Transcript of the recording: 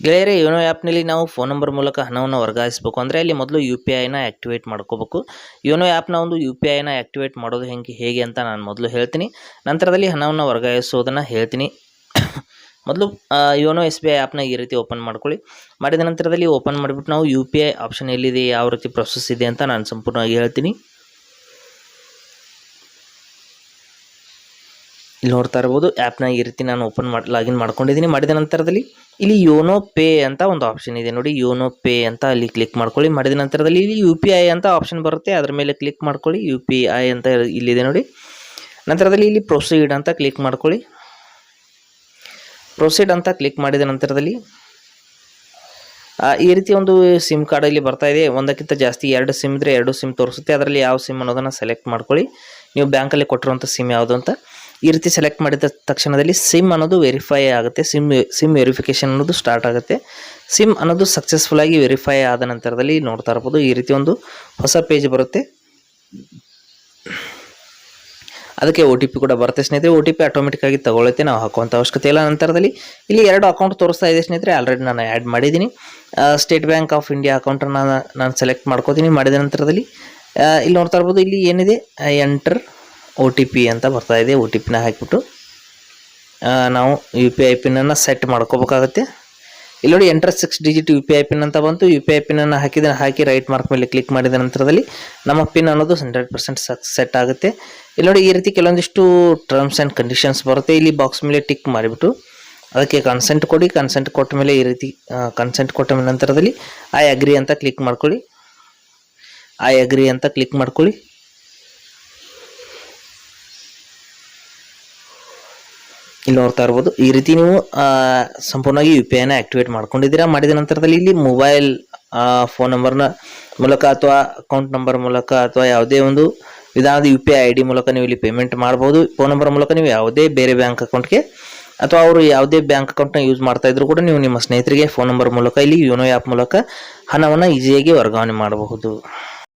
ಗೆಳೆಯರೆ, ಯೋನೋ ಆ್ಯಪ್ನಲ್ಲಿ ನಾವು ಫೋನ್ ನಂಬರ್ ಮೂಲಕ ಹಣವನ್ನು ವರ್ಗಾಯಿಸಬೇಕು ಅಂದರೆ ಅಲ್ಲಿ ಮೊದಲು ಯು ಪಿ ಐನ ಆ್ಯಕ್ಟಿವೇಟ್ ಮಾಡ್ಕೋಬೇಕು. ಯೋನೋ ಆ್ಯಪ್ನ ಒಂದು ಯು ಪಿ ಐನ ಆ್ಯಕ್ಟಿವೇಟ್ ಮಾಡೋದು ಹೆಂಗೆ, ಹೇಗೆ ಅಂತ ನಾನು ಮೊದಲು ಹೇಳ್ತೀನಿ. ನಂತರದಲ್ಲಿ ಹಣವನ್ನು ವರ್ಗಾಯಿಸೋದನ್ನು ಹೇಳ್ತೀನಿ. ಮೊದಲು ಯೋನೋ ಎಸ್ ಬಿ ಐ ಆ್ಯಪ್ನ ಈ ರೀತಿ ಓಪನ್ ಮಾಡ್ಕೊಳ್ಳಿ. ಮಾಡಿದ ನಂತರದಲ್ಲಿ ಓಪನ್ ಮಾಡಿಬಿಟ್ಟು ನಾವು ಯು ಪಿ ಐ ಆಪ್ಷನ್ ಎಲ್ಲಿದೆ, ಯಾವ ರೀತಿ ಪ್ರೊಸೆಸ್ ಇದೆ ಅಂತ ನಾನು ಸಂಪೂರ್ಣವಾಗಿ ಹೇಳ್ತೀನಿ. ಇಲ್ಲಿ ನೋಡ್ತಾ ಇರ್ಬೋದು ಆ್ಯಪ್ನ ಈ ರೀತಿ ನಾನು ಓಪನ್ ಮಾಡಿ, ಲಾಗಿನ್ ಮಾಡ್ಕೊಂಡಿದ್ದೀನಿ ಮಾಡಿದ ನಂತರದಲ್ಲಿ ಇಲ್ಲಿ ಯೋನೋ ಪೇ ಅಂತ ಒಂದು ಆಪ್ಷನ್ ಇದೆ. ನೋಡಿ, ಯೋನೋ ಪೇ ಅಂತ ಅಲ್ಲಿ ಕ್ಲಿಕ್ ಮಾಡ್ಕೊಳ್ಳಿ. ಮಾಡಿದ ನಂತರದಲ್ಲಿ ಇಲ್ಲಿ ಯು ಪಿ ಐ ಅಂತ ಆಪ್ಷನ್ ಬರುತ್ತೆ. ಅದರ ಮೇಲೆ ಕ್ಲಿಕ್ ಮಾಡ್ಕೊಳ್ಳಿ. ಯು ಪಿ ಐ ಅಂತ ಇಲ್ಲಿದೆ ನೋಡಿ. ನಂತರದಲ್ಲಿ ಇಲ್ಲಿ ಪ್ರೊಸೀಡ್ ಅಂತ ಕ್ಲಿಕ್ ಮಾಡ್ಕೊಳ್ಳಿ. ಪ್ರೊಸೀಡ್ ಅಂತ ಕ್ಲಿಕ್ ಮಾಡಿದ ನಂತರದಲ್ಲಿ ಈ ರೀತಿ ಒಂದು ಸಿಮ್ ಕಾರ್ಡ್ ಇಲ್ಲಿ ಬರ್ತಾ ಇದೆ. ಒಂದಕ್ಕಿಂತ ಜಾಸ್ತಿ ಎರಡು ಸಿಮ್ ಇದ್ರೆ ಎರಡು ಸಿಮ್ ತೋರಿಸುತ್ತೆ. ಅದರಲ್ಲಿ ಯಾವ ಸಿಮ್ ಅನ್ನೋದನ್ನು ಸೆಲೆಕ್ಟ್ ಮಾಡ್ಕೊಳ್ಳಿ. ನೀವು ಬ್ಯಾಂಕಲ್ಲಿ ಕೊಟ್ಟಿರುವಂಥ ಸಿಮ್ ಯಾವುದು ಅಂತ. ಈ ರೀತಿ ಸೆಲೆಕ್ಟ್ ಮಾಡಿದ ತಕ್ಷಣದಲ್ಲಿ ಸಿಮ್ ಅನ್ನೋದು ವೆರಿಫೈ ಆಗುತ್ತೆ. ಸಿಮ್ ಸಿಮ್ ವೆರಿಫಿಕೇಷನ್ ಅನ್ನೋದು ಸ್ಟಾರ್ಟ್ ಆಗುತ್ತೆ. ಸಿಮ್ ಅನ್ನೋದು ಸಕ್ಸಸ್ಫುಲ್ ಆಗಿ ವೆರಿಫೈ ಆದ ನಂತರದಲ್ಲಿ ನೋಡ್ತಾ ಇರ್ಬೋದು. ಈ ರೀತಿ ಒಂದು ಹೊಸ ಪೇಜ್ ಬರುತ್ತೆ. ಅದಕ್ಕೆ ಒ ಟಿ ಪಿ ಕೂಡ ಬರುತ್ತೆ ಸ್ನೇಹಿತರೆ. ಒ ಟಿ ಪಿ ಆಟೋಮೆಟಿಕ್ಕಾಗಿ ತಗೊಳ್ಳುತ್ತೆ. ನಾವು ಹಾಕುವಂಥ ಅವಶ್ಯಕತೆ ಇಲ್ಲ. ನಂತರದಲ್ಲಿ ಇಲ್ಲಿ ಎರಡು ಅಕೌಂಟ್ ತೋರಿಸ್ತಾ ಇದೆ ಸ್ನೇಹಿತರೆ. ಆಲ್ರೆಡಿ ನಾನು ಆ್ಯಡ್ ಮಾಡಿದ್ದೀನಿ. ಸ್ಟೇಟ್ ಬ್ಯಾಂಕ್ ಆಫ್ ಇಂಡಿಯಾ ಅಕೌಂಟನ್ನು ನಾನು ನಾನು ಸೆಲೆಕ್ಟ್ ಮಾಡ್ಕೋತೀನಿ. ಮಾಡಿದ ನಂತರದಲ್ಲಿ ಇಲ್ಲಿ ನೋಡ್ತಾ ಇರ್ಬೋದು. ಇಲ್ಲಿ ಏನಿದೆ? ಎಂಟರ್ ಒ ಟಿ ಪಿ ಅಂತ ಬರ್ತಾ ಇದೆ ಒ ಟಿ ಪಿನ ಹಾಕಿಬಿಟ್ಟು ನಾವು ಯು ಪಿ ಐ ಪಿನ್ನನ್ನು ಸೆಟ್ ಮಾಡ್ಕೋಬೇಕಾಗತ್ತೆ. ಇಲ್ಲಿ ನೋಡಿ enter six digit U P I pin ಅಂತ ಬಂತು. ಯು ಪಿ ಐ ಪಿನ್ನನ್ನು ಹಾಕಿದ, ಹಾಕಿ ರೈಟ್ ಮಾರ್ಕ್ ಮೇಲೆ ಕ್ಲಿಕ್ ಮಾಡಿದ ನಂತರದಲ್ಲಿ ನಮ್ಮ ಪಿನ್ ಅನ್ನೋದು ಹಂಡ್ರೆಡ್ ಪರ್ಸೆಂಟ್ ಸೆಟ್ ಆಗುತ್ತೆ. ಇಲ್ಲಿ ನೋಡಿ, ಈ ರೀತಿ ಕೆಲವೊಂದಿಷ್ಟು ಟರ್ಮ್ಸ್ ಆ್ಯಂಡ್ ಕಂಡೀಷನ್ಸ್ ಬರುತ್ತೆ. ಇಲ್ಲಿ ಬಾಕ್ಸ್ ಮೇಲೆ ಟಿಕ್ ಮಾಡಿಬಿಟ್ಟು, ಅದಕ್ಕೆ ಕನ್ಸೆಂಟ್ ಕೊಡಿ. ಕನ್ಸೆಂಟ್ ಕೊಟ್ಟ ಮೇಲೆ ಈ ರೀತಿ ಕನ್ಸೆಂಟ್ ಕೊಟ್ಟ ನಂತರದಲ್ಲಿ ಐ ಅಗ್ರಿ ಅಂತ ಕ್ಲಿಕ್ ಮಾಡ್ಕೊಳ್ಳಿ. ಐ ಅಗ್ರಿ ಅಂತ ಕ್ಲಿಕ್ ಮಾಡ್ಕೊಳ್ಳಿ. ಇಲ್ಲಿ ನೋಡ್ತಾ ಇರ್ಬೋದು ಈ ರೀತಿ ನೀವು ಸಂಪೂರ್ಣವಾಗಿ ಯು ಪಿ ಐನ ಆಕ್ಟಿವೇಟ್ ಮಾಡ್ಕೊಂಡಿದ್ದೀರಾ? ಮಾಡಿದ ನಂತರದಲ್ಲಿ ಇಲ್ಲಿ ಮೊಬೈಲ್ ಫೋನ್ ನಂಬರ್ನ ಮೂಲಕ ಅಥವಾ ಅಕೌಂಟ್ ನಂಬರ್ ಮೂಲಕ ಅಥವಾ ಯಾವುದೇ ಒಂದು ವಿಧಾನದ U P I I D ಮೂಲಕ ನೀವು ಇಲ್ಲಿ ಪೇಮೆಂಟ್ ಮಾಡ್ಬೋದು. ಫೋನ್ ನಂಬರ್ ಮೂಲಕ ನೀವು ಯಾವುದೇ ಬೇರೆ ಬ್ಯಾಂಕ್ ಅಕೌಂಟ್ಗೆ ಅಥವಾ ಅವರು ಯಾವುದೇ ಬ್ಯಾಂಕ್ ಅಕೌಂಟ್ನ ಯೂಸ್ ಮಾಡ್ತಾ ಇದ್ರು ಕೂಡ ನೀವು ನಿಮ್ಮ ಸ್ನೇಹಿತರಿಗೆ ಫೋನ್ ನಂಬರ್ ಮೂಲಕ, ಇಲ್ಲಿ ಯೋನೋ ಆ್ಯಪ್ ಮೂಲಕ ಹಣವನ್ನು ಈಸಿಯಾಗಿ ವರ್ಗಾವಣೆ ಮಾಡಬಹುದು.